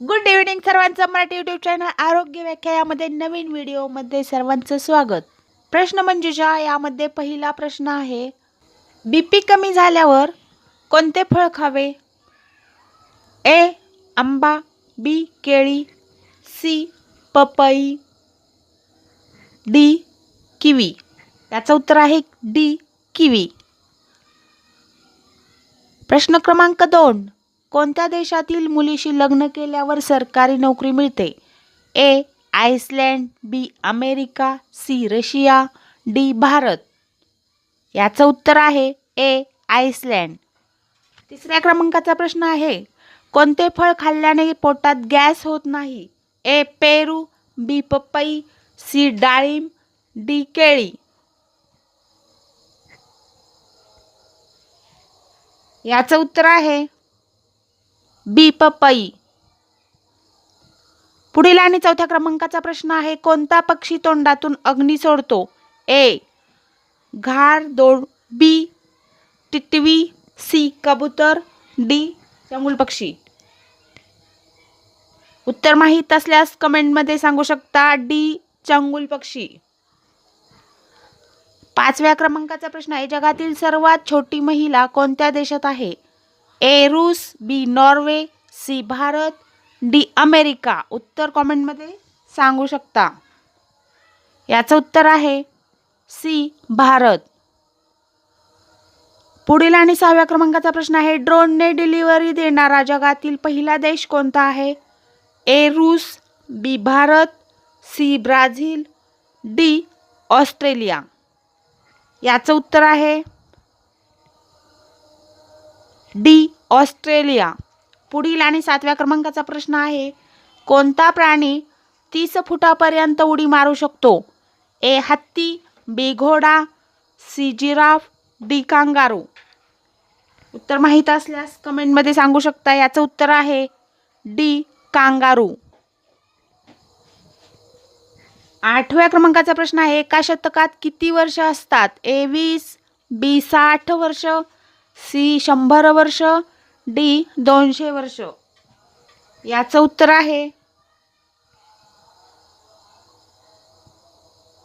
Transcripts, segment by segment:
Good evening सर्वांचं. Marathi YouTube channel आरोग्य व्याख्या यामध्ये नवीन व्हिडिओमध्ये सर्वांचं स्वागत. प्रश्न म्हणजे मंजुषा यामध्ये पहिला प्रश्न आहे बी पी कमी झाल्यावर कोणते फळ खावे? ए आंबा बी केळी सी पपई डी किवी. याचं उत्तर आहे डी किवी. प्रश्न क्रमांक दोन. कोणत्या देशातील मुलीशी लग्न केल्यावर सरकारी नोकरी मिळते? A Iceland B America C Russia D Bharat. याचं उत्तर आहे ए आइसलँड. तिसऱ्या क्रमांकाचा प्रश्न आहे कोणते फळ खाल्ल्याने पोटात गॅस होत नाही? ए पेरू बी पपई सी डाळिंब डी केळी. याचं उत्तर आहे बी पपई पुढील आणि चौथ्या क्रमांकाचा प्रश्न आहे कोणता पक्षी तोंडातून अग्नी सोडतो? ए. घार दोड बी. टिटवी सी. कबूतर डी. चंगुल पक्षी. उत्तर माहीत असल्यास कमेंटमध्ये सांगू शकता डी. चंगुल पक्षी. पाचव्या क्रमांकाचा प्रश्न आहे जगातील सर्वात छोटी महिला कोणत्या देशात आहे? ए रूस B Norway C Bharat D America. उत्तर कॉमेंटमध्ये सांगू शकता. याचं उत्तर आहे सी भारत. पुढील आणि सहाव्या क्रमांकाचा प्रश्न आहे ड्रोनने डिलिव्हरी देणारा जगातील पहिला देश कोणता आहे? ए रूस B Bharat C Brazil D Australia. याचं उत्तर आहे डी ऑस्ट्रेलिया. पुढील आणि सातव्या क्रमांकाचा प्रश्न आहे कोणता प्राणी तीस फुटापर्यंत उडी मारू शकतो? ए हत्ती बी घोडा सी जिराफ डी कांगारू. उत्तर माहीत असल्यास कमेंटमध्ये सांगू शकता याचं उत्तर आहे डी कांगारू. आठव्या क्रमांकाचा प्रश्न आहे एका शतकात किती वर्ष असतात? ए वीस बी साठ वर्ष सी शंभर वर्ष डी दोनशे वर्ष. याचं उत्तर आहे.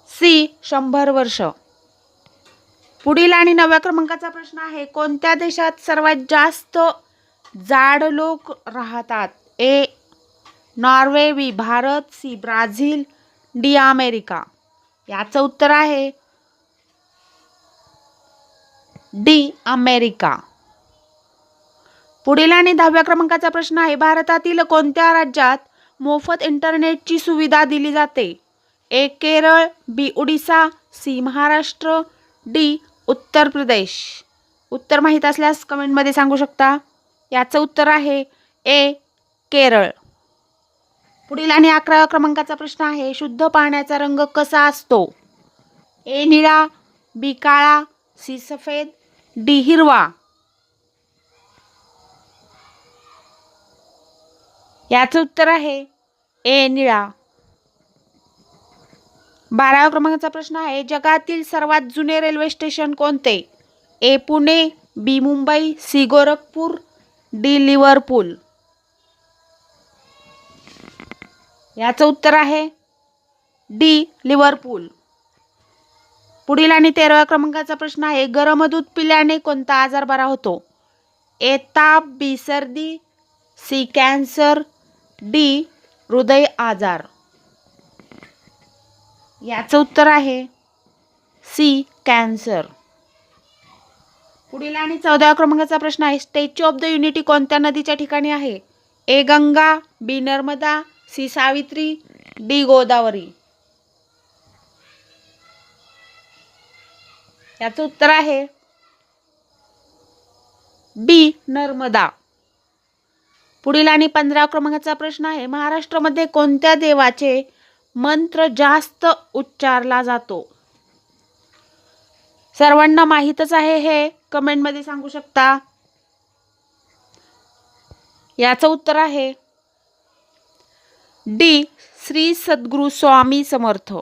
सी शंभर वर्ष. पुढील आणि नव्या क्रमांकाचा प्रश्न आहे कोणत्या देशात सर्वात जास्त जाड लोक राहतात? A Norway B Bharat C Brazil D America. याचं उत्तर आहे. D America. पुढील आणि दहाव्या क्रमांकाचा प्रश्न आहे भारतातील कोणत्या राज्यात मोफत इंटरनेटची सुविधा दिली जाते? A Kerala B Odisha C Maharashtra D Uttar Pradesh. उत्तर माहीत असल्यास कमेंटमध्ये सांगू शकता. याचं उत्तर आहे ए केरळ. पुढील आणि अकराव्या क्रमांकाचा प्रश्न आहे शुद्ध पाण्याचा रंग कसा असतो? ए निळा बी काळा सी सफेद डी हिरवा. याचं उत्तर आहे ए निळा. बाराव्या क्रमांकाचा प्रश्न आहे जगातील सर्वात जुने रेल्वे स्टेशन कोणते? A Pune B Mumbai C Gorakhpur D Liverpool. याचं उत्तर आहे डी लिव्हरपूल. पुढील आणि तेराव्या क्रमांकाचा प्रश्न आहे गरम दूध पिल्याने कोणता आजार बरा होतो? ए ताप बी सर्दी सी कॅन्सर डी हृदय आजार. याचं उत्तर आहे सी कॅन्सर. पुढील आणि चौदाव्या क्रमांकाचा प्रश्न आहे स्टॅच्यू ऑफ द युनिटी कोणत्या नदीच्या ठिकाणी आहे? A Ganga B Narmada C Savitri D Godavari. याचं उत्तर आहे. बी नर्मदा. पुढील आणि पंधरा क्रमांकाचा प्रश्न आहे. महाराष्ट्रामध्ये कोणत्या देवाचे मंत्र जास्त उच्चारला जातो? सर्वांना माहीतच आहे हे. कमेंटमध्ये सांगू शकता. याचं उत्तर आहे. डी श्री सद्गुरू स्वामी समर्थ.